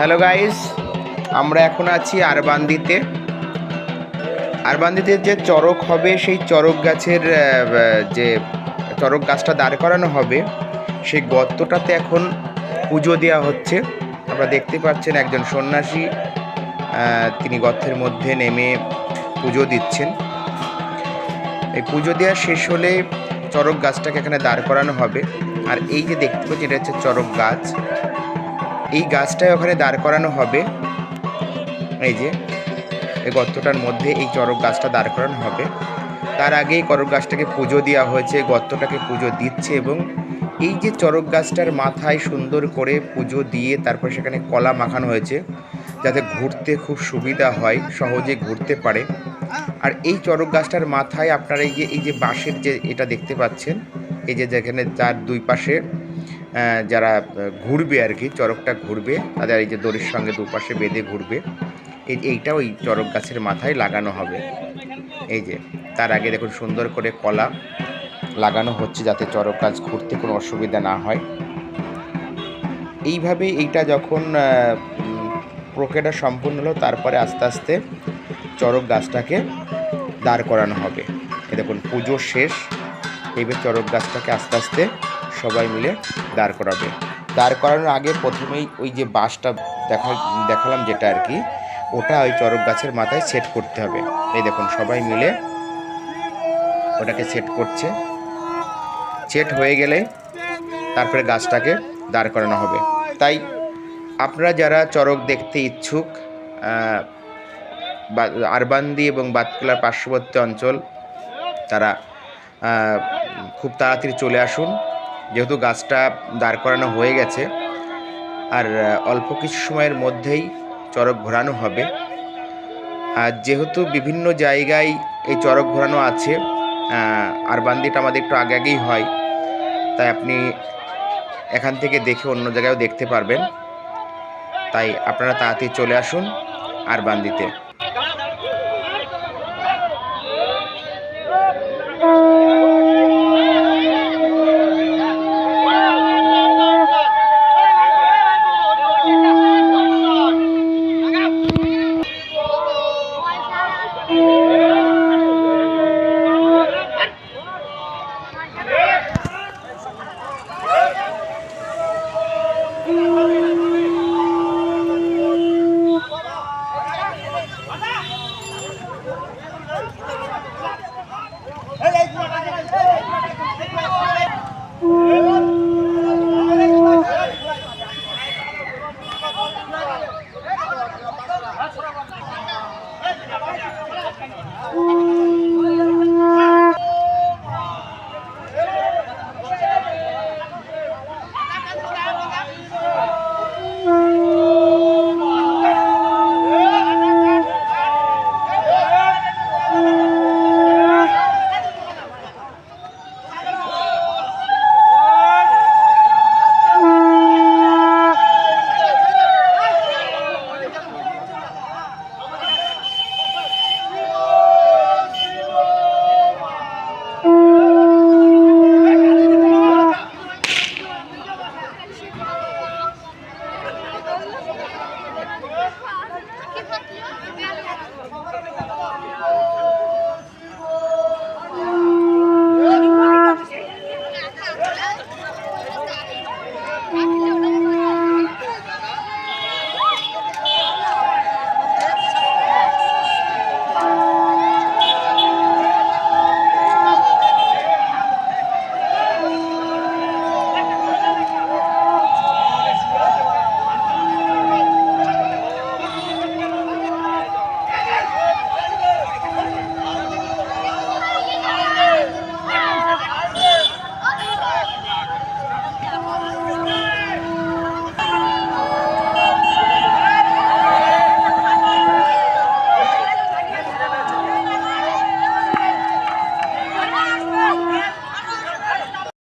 Hello guys আমরা এখন আছি আরবান্দিতে। আরবান্দিতে যে চরক হবে, সেই চড়ক গাছের যে চড়ক গাছটা দাঁড় করানো হবে, সেই গর্তটাতে এখন পুজো দেওয়া হচ্ছে। আপনারা দেখতে পাচ্ছেন একজন সন্ন্যাসী তিনি গর্তের মধ্যে নেমে পুজো দিচ্ছেন। এই পুজো দেওয়া শেষ হলে চড়ক গাছটাকে এখানে দাঁড় করানো হবে। আর এই যে দেখতে পাচ্ছি এটা হচ্ছে চরক গাছ। এই গাছটাই ওখানে দাঁড় করানো হবে। এই যে, এই গর্তটার মধ্যে এই চড়ক গাছটা দাঁড় করানো হবে। তার আগেই করক গাছটাকে পুজো দেওয়া হয়েছে গর্তটাকে পুজো দিচ্ছে এবং এই যে চড়ক গাছটার মাথায় সুন্দর করে পুজো দিয়ে তারপর সেখানে কলা মাখানো হয়েছে, যাতে ঘুরতে খুব সুবিধা হয়, সহজে ঘুরতে পারে। আর এই চড়ক গাছটার মাথায় আপনারা এই যে এই যে বাঁশের যে এটা দেখতে পাচ্ছেন, এই যে যেখানে তার দুই পাশে যারা ঘুরবে আর কি চড়কটা ঘুরবে, তাদের এই যে দড়ির সঙ্গে দুপাশে বেঁধে ঘুরবে, এই, এইটা ওই চড়ক গাছের মাথায় লাগানো হবে। এই যে, তার আগে দেখুন সুন্দর করে কলা লাগানো হচ্ছে যাতে চড়ক গাছ ঘুরতে কোনো অসুবিধা না হয়। এইভাবে এইটা যখন প্রক্রিয়াটা সম্পূর্ণ হলো, তারপরে আস্তে আস্তে চড়ক গাছটাকে দাঁড় করানো হবে। এই দেখুন, পুজো শেষ এইবার চড়ক গাছটাকে আস্তে আস্তে সবাই মিলে দাঁড় করাবে। দাঁড় করানোর আগে প্রথমেই ওই যে বাঁশটা দেখা দেখালাম যেটা আর কি, ওটা ওই চড়ক গাছের মাথায় সেট করতে হবে। এই দেখুন, সবাই মিলে ওটাকে সেট করছে। সেট হয়ে গেলে তারপরে গাছটাকে দাঁড় করানো হবে। তাই আপনারা যারা চড়ক দেখতে ইচ্ছুক আরবান্দি এবং বাতকুলার পার্শ্ববর্তী অঞ্চল, তারা খুব তাড়াতাড়ি চলে আসুন। যেহেতু গাছটা দাঁড় করানো হয়ে গেছে, আর অল্প কিছু সময়ের মধ্যেই চড়ক ঘোরানো হবে। আর যেহেতু বিভিন্ন জায়গায় এই চড়ক ঘোরানো আছে আর বান্দিটা আমাদের একটু আগে আগেই হয়, তাই আপনি এখান থেকে দেখে অন্য জায়গায়ও দেখতে পারবেন। তাই আপনারা তাড়াতাড়ি চলে আসুন আর বান্দিতে।